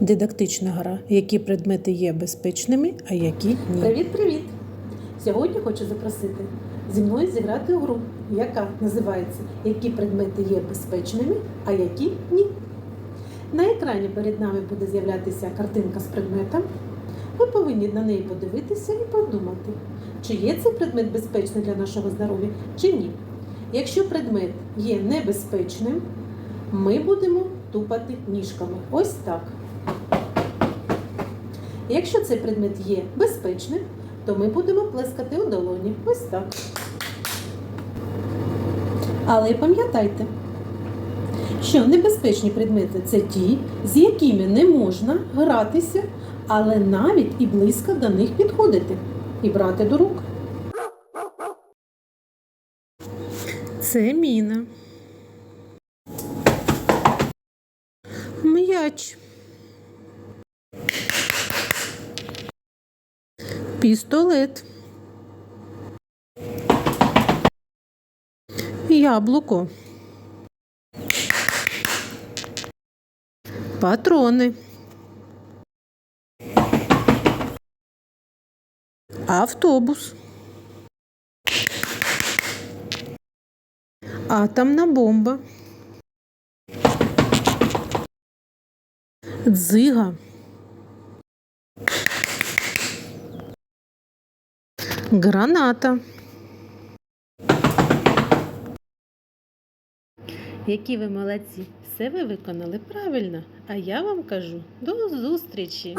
Дидактична гра. Які предмети є безпечними, а які ні. Привіт, привіт! Сьогодні хочу запросити зі мною зіграти у гру, яка називається Які предмети є безпечними, а які ні. На екрані перед нами буде з'являтися картинка з предметом. Ви повинні на неї подивитися і подумати, чи є цей предмет безпечний для нашого здоров'я, чи ні. Якщо предмет є небезпечним, ми будемо тупати ніжками. Ось так. Якщо цей предмет є безпечним, то ми будемо плескати у долоні. Ось так. Але пам'ятайте, що небезпечні предмети це ті, з якими не можна гратися, але навіть і близько до них підходити і брати до рук. Це міна. М'яч. Пістолет. Яблуко. Патрони. Автобус. Атомна бомба. Дзига. Граната. Які ви молодці! Все ви виконали правильно. А я вам кажу до зустрічі!